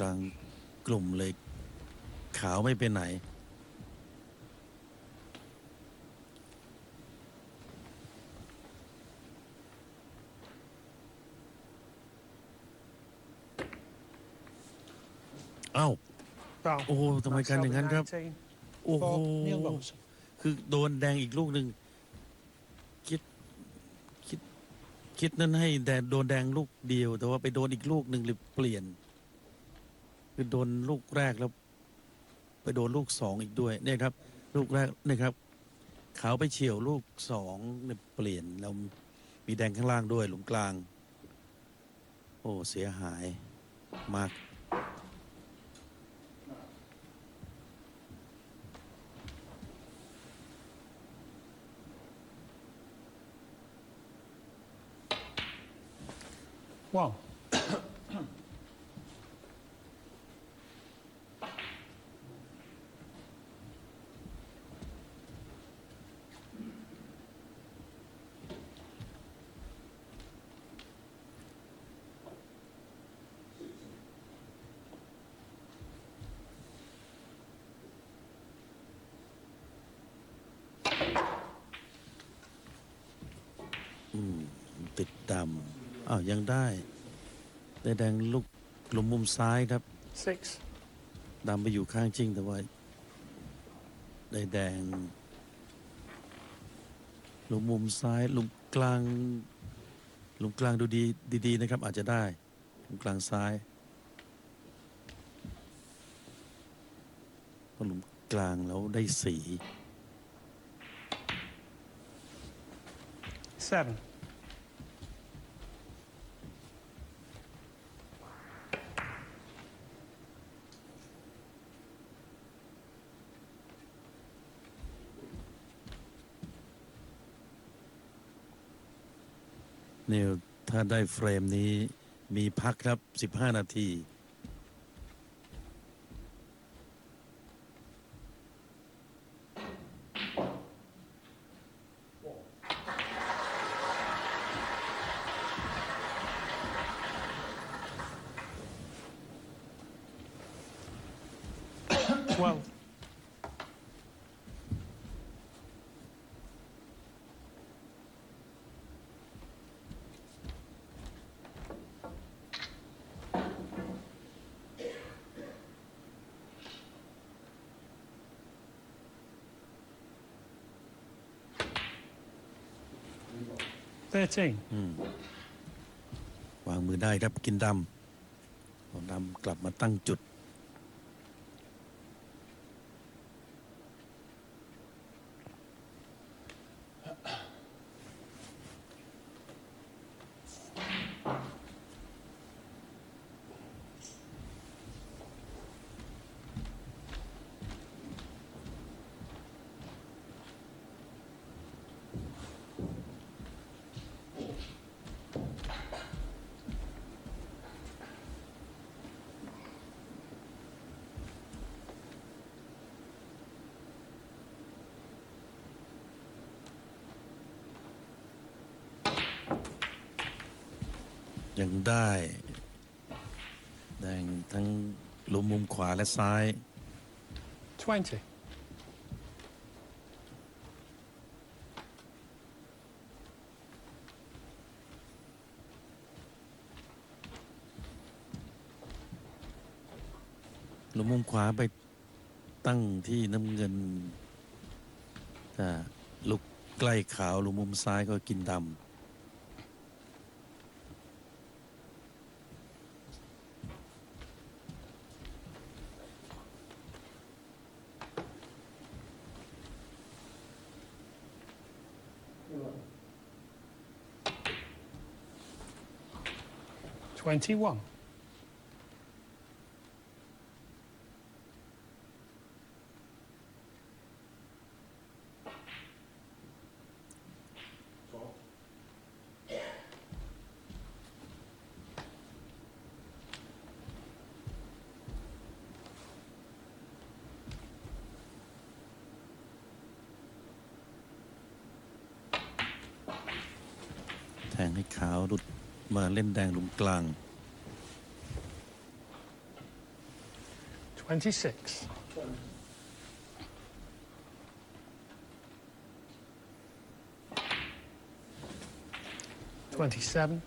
นกลางกลุ่มเลย ขาวไม่เป็นไหน เอ้า Brown. โอ้โหทำไมกันอย่างนั้นครับ 19. โอ้โห For Neil Robertson. คือโดนแดงอีกลูกหนึ่งคิดคิด คิดนั้นให้แดงโดนแดงลูกเดียว แต่ว่าไปโดนอีกลูกหนึ่งเลยเปลี่ยน คือโดนลูกแรกแล้ว ไปโดนลูกสองอีกด้วยเนี่ยครับ ลูกแรกเนี่ยครับเขาไปเฉียวลูกสองเนี่ยเปลี่ยนแล้วมีแดงข้างล่างด้วยหลุมกลาง โอ้เสียหายมาก One. Ừ, ติดดำอ้าวยังได้ได้แดงลูกหลุมมุมซ้ายครับ Six. ดำไปอยู่ข้างจริงแต่ว่าได้แดงหลุมมุมซ้ายหลุมกลางหลุมกลางดูดีดีๆนะครับ อาจจะได้หลุมกลางซ้ายพอหลุมกลางแล้วได้สี Seven. นี่ถ้าได้เฟรมนี้มีพักครับ 15 นาที Twelve. 13. อืมวางมือได้ครับกินดำเอาดำกลับมาตั้งจุด ยังได้แดงทั้งหลุมมุมขวาและซ้าย 20. หลุมมุมขวาไปตั้งที่น้ำเงินถ้าลุกใกล้ขาวหลุมมุมซ้ายก็กินด 21. ำ แทงให้ขาวหลุด มาเล่นแดงหลุมกลาง 26. Twenty-seven,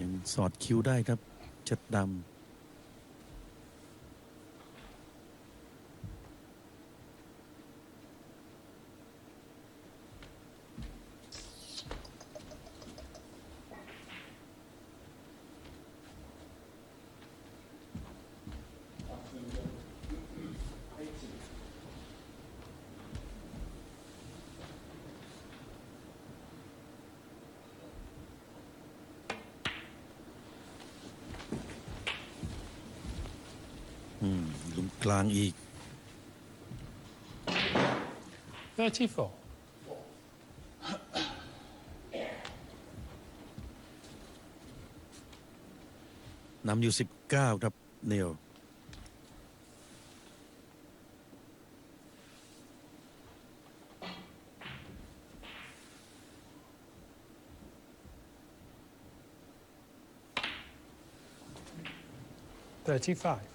ยังสอดคิ้วได้ครับเชิดดำอืมหลุม กลางอีก thirty-four, นำอยู่สิบเก้าครับ เนว thirty-five,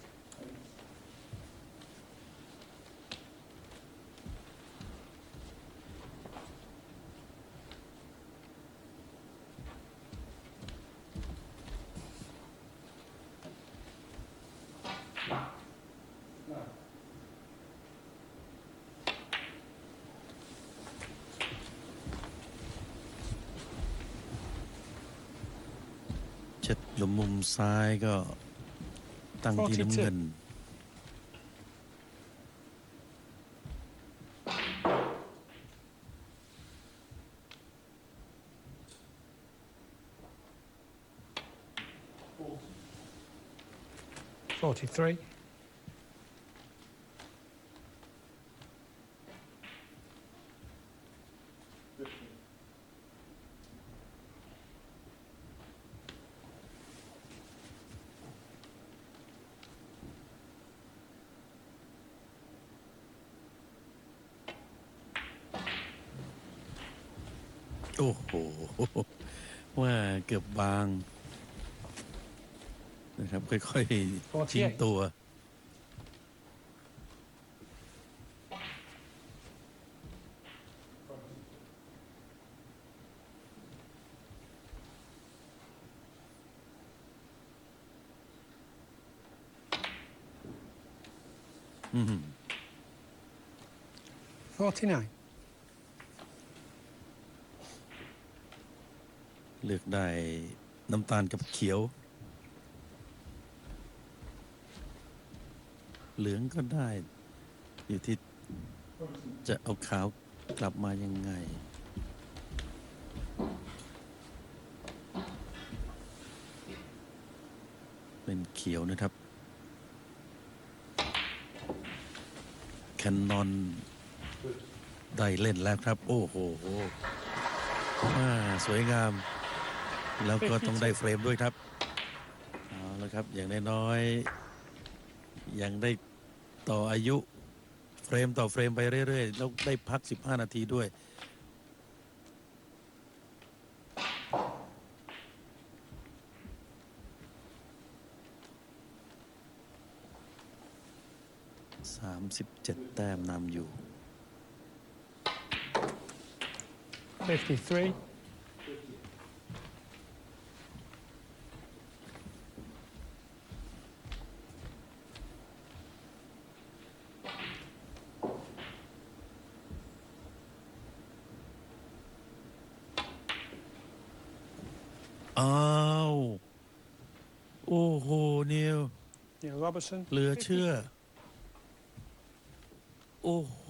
เช็ดหลุมมุมซ้ายก็ตั้งที่น้ำเงิน 43 โอ้โหว่าเกือบบาง นะครับ ค่อยๆทิ้งตัวอืม เลือกได้น้ำตาลกับเขียว เหลืองก็ได้ อยู่ที่จะเอาขาวกลับมายังไง เป็นเขียวนะครับ แคนนอนได้เล่นแล้วครับ โอ้โหอ่าสวยงาม แล้วก็ต้องได้เฟรมด้วยครับเอาละครับอย่างน้อยๆยังได้ต่ออายุเฟรมต่อเฟรมไปเรื่อยๆแล้วได้พัก 15 นาทีด้วย 37 แต้มนำอยู่ fifty-three, อ้าวโอ้โหนิว Neil Robertson, เหลือเชื่อ โอ้โห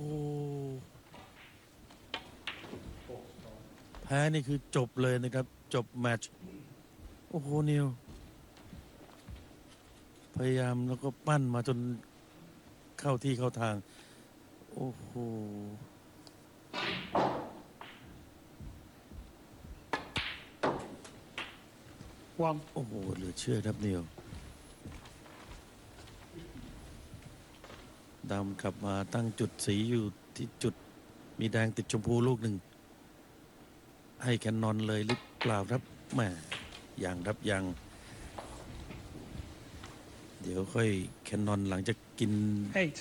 แพ้นี่คือจบเลยนะครับ จบแมตช์โอ้โหนิว พยายามแล้วก็ปั้นมาจนเข้าที่เข้าทาง โอ้โห one, โอ้โหเหลือเชื่อครับนิวดำกลับมาตั้งจุดสีอยู่ที่จุดมีแดงติดชมพูลูกหนึ่ง ให้แคนนอนเลยหรือเปล่าครับแหมยังครับยัง เดี๋ยวค่อยแคนนอนหลังจากกิน Eight.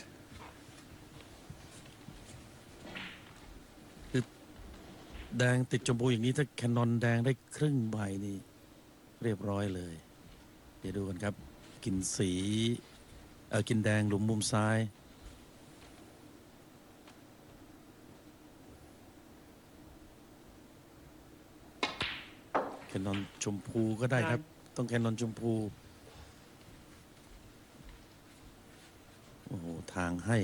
แดงติดชมพูอย่างนี้ถ้าแคนนอนแดงได้ครึ่งใบนี่ เรียบร้อยเลย เดี๋ยวดูกันครับ กินสีเออกินแดงหลุมมุมซ้าย แคนนอนชมพูก็ได้ครับ ต้องแคนนอนชมพู โอ้โห ทางให้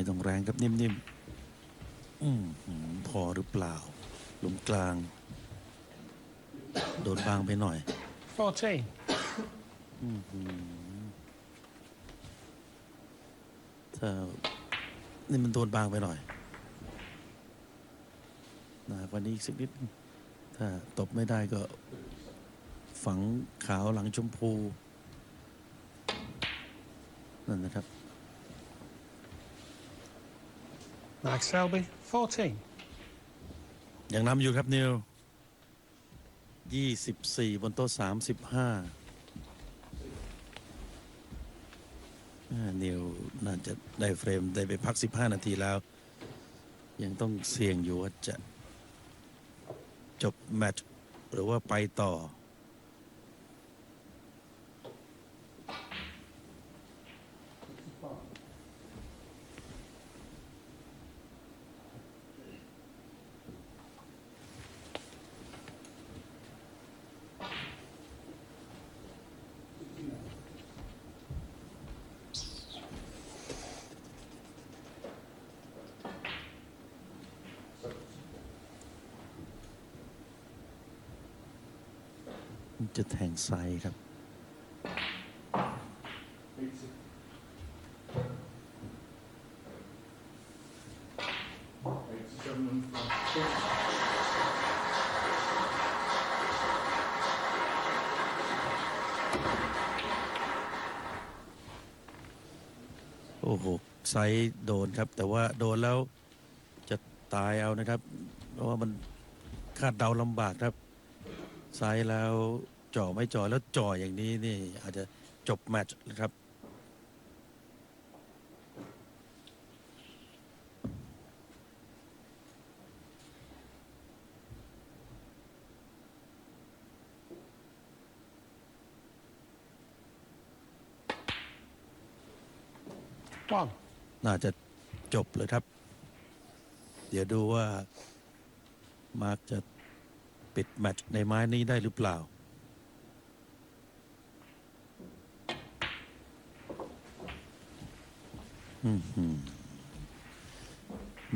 ไม่ต้องแรงครับนิ่มๆอืมหืมพอหรือเปล่าหลุมกลาง โดนบางไปหน่อย Fourteen. ถ้านี่มันโดนบางไปหน่อยหนากว่านี้อีกสักนิด ถ้าตบไม่ได้ก็ ฝังขาวหลังชมพู นั่นนะครับ Mark Selby. Fourteen. ยังนำอยู่ครับนิวยี่สิบนโต๊ะสามสิบห้านิวน่าจะได้เฟรมได้ไปพักสิบห้านาทีแล้ว ยังต้องเสี่ยงอยู่ว่าจะจบแมตช์หรือว่าไปต่อ จะแทงไซครับ โอ้โห ไซโดนครับ แต่ว่าโดนแล้วจะตายเอานะครับ เพราะว่ามันคาดเดาลำบากครับ ไซส์แล้วจ่อไม่จ่อแล้วจ่ออย่างนี้นี่อาจจะจบแมตช์นะครับ One. น่าจะจบเลยครับ เดี๋ยวดูว่ามาร์กจะ ปิดแมตช์ในไม้นี้ได้หรือเปล่าอืมหืม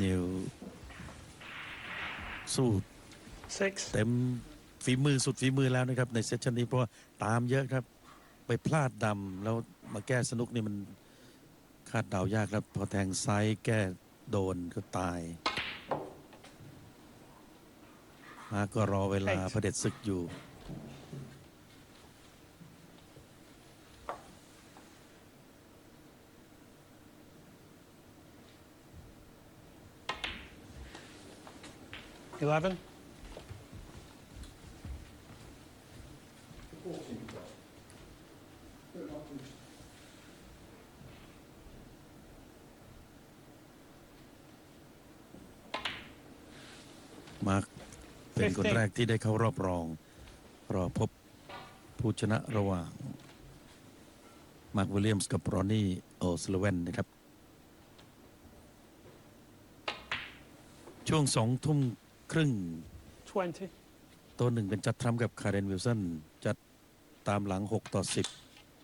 นิวสู้ Six. เต็มฝีมือสุดฝีมือแล้วนะครับ ในเซสชันนี้เพราะว่าตามเยอะครับ ไปพลาดดำแล้วมาแก้สนุกนี่มันคาดเดายากครับ พอแทงซ้ายแก้โดนก็ตาย มาก็รอเวลา Eight พระเด็จศึกอยู่ Eleven. มาร์ก เป็นคน15แรกที่ได้เข้ารอบรอง รอพบผู้ชนะระหว่าง มาร์กวิลเลียมส์กับรอนนี่โอสลเวนนะครับ ช่วงสองทุ่มครึ่ง Twenty. ตัวหนึ่งเป็นจัดทรัมป์กับคาร์เรนวิลสันจัดตามหลัง 6 ต่อ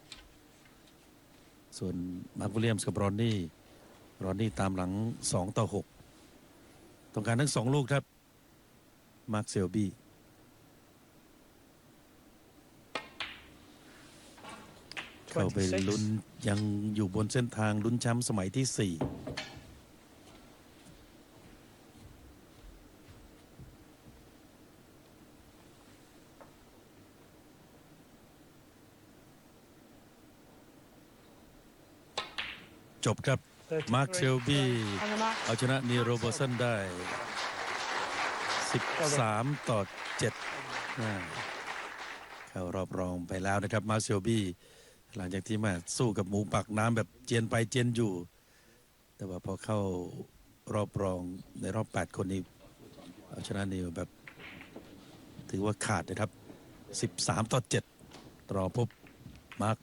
10 ส่วนมาร์ควิลเลียมส์กับรอนนี่รอนนี่ตามหลัง 2 ต่อ 6 ต้องการทั้งสองลูกครับ มาร์คเซลบี้เข้าไป Twenty-six. ลุ้นยังอยู่บนเส้นทางลุ้นแชมป์สมัยที่4จบครับ 33. มาร์คเชลบี้ And the mark. เอาชนะนีโรเบอร์สันได้ 13 ต่อ7อ่าเข้ารอบรองไปแล้วนะครับมาเซลบี้ หลังจากที่มาสู้กับหมูปากน้ำแบบเจียนไปเจียนอยู่ แต่ว่าพอเข้ารอบรองในรอบ 8 คนนี้เอาชนะนิวแบบ ถือว่าขาดนะครับ 13 ต่อ7รอพบมาร์ค